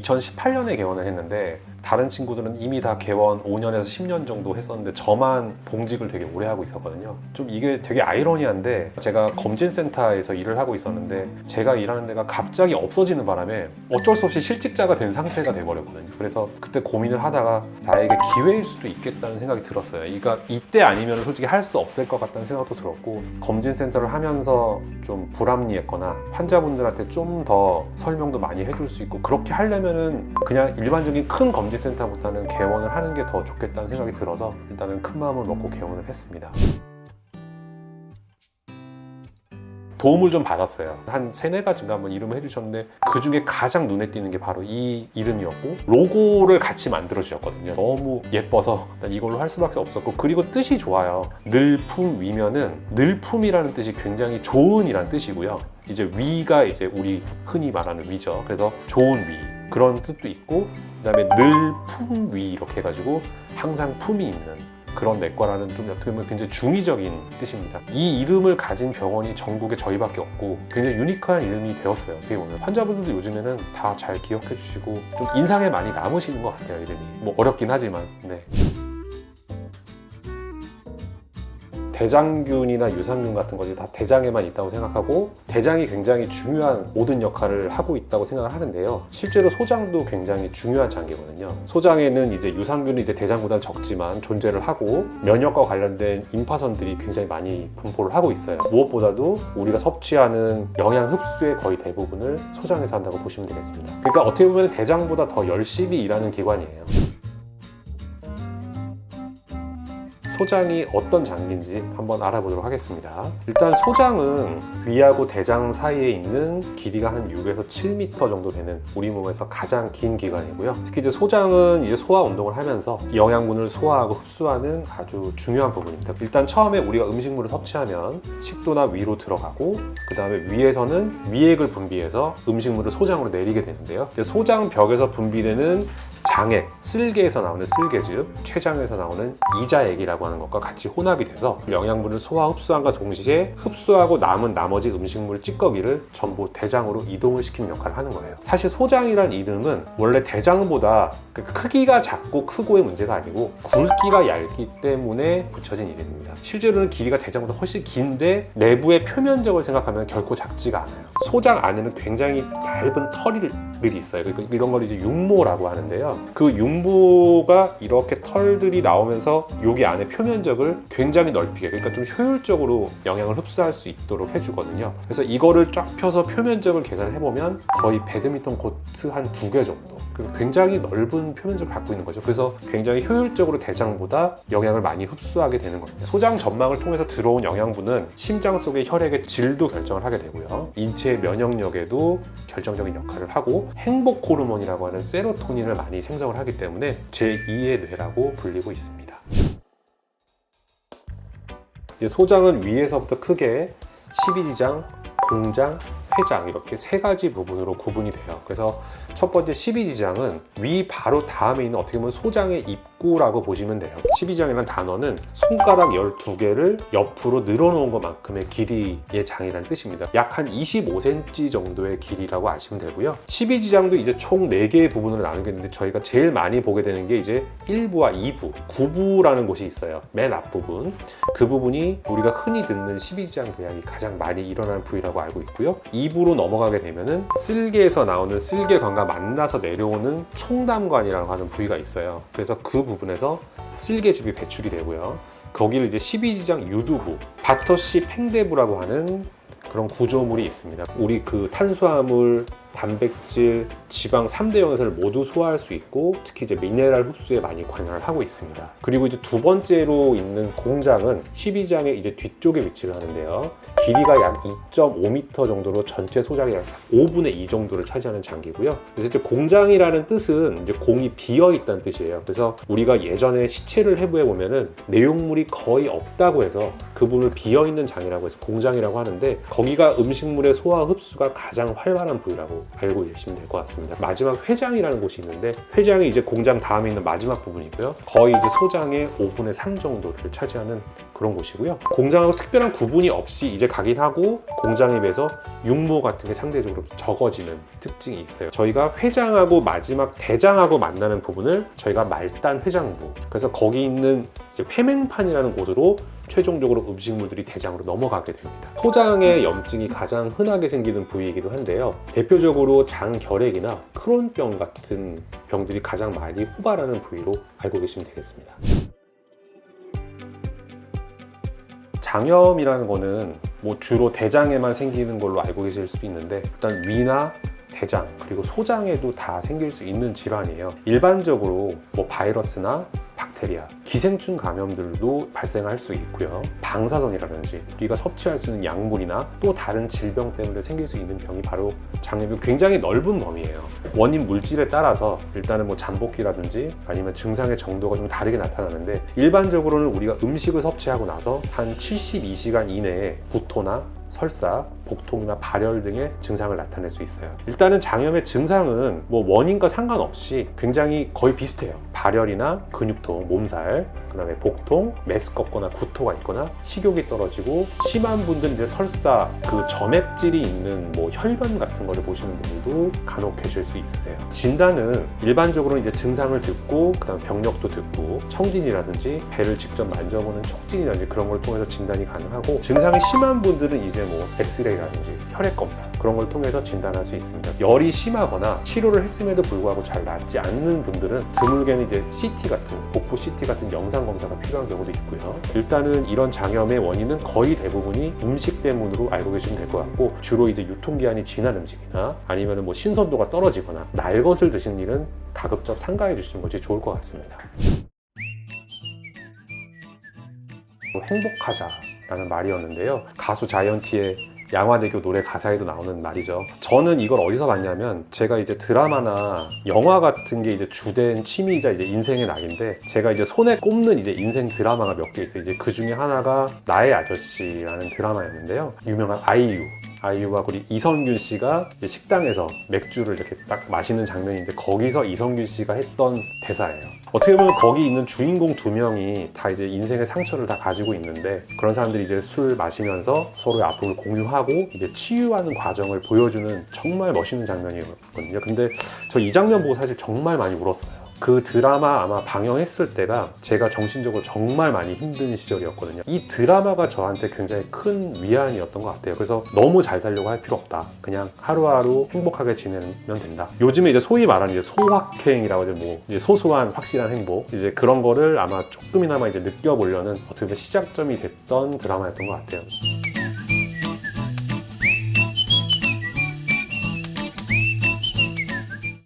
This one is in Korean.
2018년에 개원을 했는데 다른 친구들은 이미 다 개원 5년에서 10년 정도 했었는데 저만 봉직을 되게 오래 하고 있었거든요. 좀 이게 되게 아이러니한데 제가 검진센터에서 일을 하고 있었는데 제가 일하는 데가 갑자기 없어지는 바람에 어쩔 수 없이 실직자가 된 상태가 돼버렸거든요. 그래서 그때 고민을 하다가 나에게 기회일 수도 있겠다는 생각이 들었어요. 그러니까 이때 아니면 솔직히 할 수 없을 것 같다는 생각도 들었고 검진센터를 하면서 좀 불합리했거나 환자분들한테 좀 더 설명도 많이 해줄 수 있고 그렇게 하려면은 그냥 일반적인 큰 검진 센터보다는 개원을 하는 게 더 좋겠다는 생각이 들어서 일단은 큰 마음을 먹고 개원을 했습니다. 도움을 좀 받았어요. 한 세네 가지인가 한번 이름을 해주셨는데 그 중에 가장 눈에 띄는 게 바로 이 이름이었고 로고를 같이 만들어 주셨거든요. 너무 예뻐서 난 이걸로 할 수밖에 없었고 그리고 뜻이 좋아요. 늘품 위면은 늘품이라는 뜻이 굉장히 좋은이란 뜻이고요. 이제 위가 이제 우리 흔히 말하는 위죠. 그래서 좋은 위 그런 뜻도 있고 그다음에 늘 품 위 이렇게 해가지고 항상 품이 있는 그런 내과라는 좀 어떻게 보면 굉장히 중의적인 뜻입니다. 이 이름을 가진 병원이 전국에 저희밖에 없고 굉장히 유니크한 이름이 되었어요. 어떻게 보면 환자분들도 요즘에는 다 잘 기억해 주시고 좀 인상에 많이 남으시는 것 같아요. 이름이 뭐 어렵긴 하지만 네. 대장균이나 유산균 같은 것이 다 대장에만 있다고 생각하고 대장이 굉장히 중요한 모든 역할을 하고 있다고 생각을 하는데요. 실제로 소장도 굉장히 중요한 장기거든요. 소장에는 이제 유산균은 이제 대장보다 적지만 존재를 하고 면역과 관련된 임파선들이 굉장히 많이 분포를 하고 있어요. 무엇보다도 우리가 섭취하는 영양 흡수의 거의 대부분을 소장에서 한다고 보시면 되겠습니다. 그러니까 어떻게 보면 대장보다 더 열심히 일하는 기관이에요. 소장이 어떤 장기인지 한번 알아보도록 하겠습니다. 일단 소장은 위하고 대장 사이에 있는 길이가 한 6에서 7m 정도 되는 우리 몸에서 가장 긴 기관이고요. 특히 이제 소장은 이제 소화 운동을 하면서 영양분을 소화하고 흡수하는 아주 중요한 부분입니다. 일단 처음에 우리가 음식물을 섭취하면 식도나 위로 들어가고 그 다음에 위에서는 위액을 분비해서 음식물을 소장으로 내리게 되는데요. 소장 벽에서 분비되는 장액, 쓸개에서 나오는 쓸개즙, 췌장에서 나오는 이자액이라고 하는 것과 같이 혼합이 돼서 영양분을 소화 흡수함과 동시에 흡수하고 남은 나머지 음식물 찌꺼기를 전부 대장으로 이동을 시키는 역할을 하는 거예요. 사실 소장이란 이름은 원래 대장보다 그 크기가 작고 크고의 문제가 아니고 굵기가 얇기 때문에 붙여진 이름입니다. 실제로는 길이가 대장보다 훨씬 긴데 내부의 표면적을 생각하면 결코 작지가 않아요. 소장 안에는 굉장히 얇은 털들이 있어요. 그러니까 이런 걸 이제 육모라고 하는데요. 그 육모가 이렇게 털들이 나오면서 여기 안에 표면적을 굉장히 넓히게 그러니까 좀 효율적으로 영양을 흡수할 수 있도록 해주거든요. 그래서 이거를 쫙 펴서 표면적을 계산을 해보면 거의 배드민턴 코트 한 두 개 정도. 그래서 굉장히 넓은 표면적을 갖고 있는 거죠. 그래서 굉장히 효율적으로 대장보다 영양을 많이 흡수하게 되는 겁니다. 소장 점막을 통해서 들어온 영양분은 심장 속의 혈액의 질도 결정을 하게 되고요. 인체의 면역력에도 결정적인 역할을 하고 행복 호르몬이라고 하는 세로토닌을 많이 생성을 하기 때문에 제2의 뇌라고 불리고 있습니다. 소장은 위에서부터 크게 12지장, 공장, 회장 이렇게 세 가지 부분으로 구분이 돼요. 그래서 첫 번째 12지장은 위 바로 다음에 있는 어떻게 보면 소장의 입 구라고 보시면 돼요. 12지장이라는 단어는 손가락 12개를 옆으로 늘어놓은 것만큼의 길이의 장이라는 뜻입니다. 약 한 25cm 정도의 길이라고 아시면 되고요. 12지장도 이제 총 4개의 부분으로 나누겠는데 저희가 제일 많이 보게 되는 게 이제 1부와 2부, 9부라는 곳이 있어요. 맨 앞부분. 그 부분이 우리가 흔히 듣는 12지장 교양이 가장 많이 일어나는 부위라고 알고 있고요. 2부로 넘어가게 되면은 쓸개에서 나오는 쓸개관과 만나서 내려오는 총담관이라고 하는 부위가 있어요. 그래서 그 부분에서 쓸개즙이 배출이 되고요. 거기를 이제 12지장 유두부, 바터시 팽대부라고 하는 그런 구조물이 있습니다. 우리 그 탄수화물, 단백질, 지방 3대 영양소를 모두 소화할 수 있고 특히 이제 미네랄 흡수에 많이 관여를 하고 있습니다. 그리고 이제 두 번째로 있는 공장은 12장의 이제 뒤쪽에 위치를 하는데요. 길이가 약 2.5m 정도로 전체 소장의 약 5분의 2 정도를 차지하는 장기고요. 그래서 이제 공장이라는 뜻은 이제 공이 비어 있다는 뜻이에요. 그래서 우리가 예전에 시체를 해부해 보면은 내용물이 거의 없다고 해서 그분을 비어 있는 장이라고 해서 공장이라고 하는데 거기가 음식물의 소화 흡수가 가장 활발한 부위라고 알고 계시면 될 것 같습니다. 마지막 회장이라는 곳이 있는데 회장이 이제 공장 다음에 있는 마지막 부분이고요. 거의 이제 소장의 5분의 3 정도를 차지하는 그런 곳이고요. 공장하고 특별한 구분이 없이 이제 가긴 하고 공장에 비해서 육모 같은 게 상대적으로 적어지는 특징이 있어요. 저희가 회장하고 마지막 대장하고 만나는 부분을 저희가 말단 회장부. 그래서 거기 있는 이제 회맹판이라는 곳으로 최종적으로 음식물들이 대장으로 넘어가게 됩니다. 소장의 염증이 가장 흔하게 생기는 부위이기도 한데요. 대표적으로 장결핵이나 크론병 같은 병들이 가장 많이 호발하는 부위로 알고 계시면 되겠습니다. 장염이라는 거는 뭐 주로 대장에만 생기는 걸로 알고 계실 수도 있는데 일단 위나 대장 그리고 소장에도 다 생길 수 있는 질환이에요. 일반적으로 뭐 바이러스나 박테리아, 기생충 감염들도 발생할 수 있고요. 방사선이라든지 우리가 섭취할 수 있는 약물이나 또 다른 질병 때문에 생길 수 있는 병이 바로 장염이 굉장히 넓은 범위예요. 원인 물질에 따라서 일단은 뭐 잠복기라든지 아니면 증상의 정도가 좀 다르게 나타나는데 일반적으로는 우리가 음식을 섭취하고 나서 한 72시간 이내에 구토나 설사, 복통이나 발열 등의 증상을 나타낼 수 있어요. 일단은 장염의 증상은 뭐 원인과 상관없이 굉장히 거의 비슷해요. 발열이나 근육통, 몸살, 그다음에 복통, 메스껍거나 구토가 있거나 식욕이 떨어지고 심한 분들은 이제 설사, 그 점액질이 있는 뭐 혈변 같은 거를 보시는 분들도 간혹 계실 수 있으세요. 진단은 일반적으로 이제 증상을 듣고 그다음 병력도 듣고 청진이라든지 배를 직접 만져보는 촉진이라든지 그런 걸 통해서 진단이 가능하고 증상이 심한 분들은 이제 뭐 엑스레이라든지 혈액 검사 그런 걸 통해서 진단할 수 있습니다. 열이 심하거나 치료를 했음에도 불구하고 잘 낫지 않는 분들은 드물게는 이제 CT 같은 복부 CT 같은 영상 검사가 필요한 경우도 있고요. 일단은 이런 장염의 원인은 거의 대부분이 음식 때문으로 알고 계시면 될 것 같고 주로 이제 유통기한이 지난 음식이나 아니면 뭐 신선도가 떨어지거나 날 것을 드시는 일은 가급적 삼가해 주시는 것이 좋을 것 같습니다. 또 행복하자 라는 말이었는데요. 가수 자이언티의 양화대교 노래 가사에도 나오는 말이죠. 저는 이걸 어디서 봤냐면 제가 이제 드라마나 영화 같은 게 이제 주된 취미이자 이제 인생의 낙인데 제가 이제 손에 꼽는 이제 인생 드라마가 몇 개 있어요. 이제 그 중에 하나가 나의 아저씨라는 드라마였는데요. 유명한 아이유. 아이유와 우리 이성균 씨가 식당에서 맥주를 이렇게 딱 마시는 장면인데 거기서 이성균 씨가 했던 대사예요. 어떻게 보면 거기 있는 주인공 두 명이 다 이제 인생의 상처를 다 가지고 있는데 그런 사람들이 이제 술 마시면서 서로의 아픔을 공유하고 이제 치유하는 과정을 보여주는 정말 멋있는 장면이었거든요. 근데 저 이 장면 보고 사실 정말 많이 울었어요. 그 드라마 아마 방영했을 때가 제가 정신적으로 정말 많이 힘든 시절이었거든요. 이 드라마가 저한테 굉장히 큰 위안이었던 것 같아요. 그래서 너무 잘 살려고 할 필요 없다. 그냥 하루하루 행복하게 지내면 된다. 요즘에 이제 소위 말하는 이제 소확행이라고 하죠. 뭐 이제 소소한 확실한 행복. 이제 그런 거를 아마 조금이나마 이제 느껴보려는 어떻게 보면 시작점이 됐던 드라마였던 것 같아요.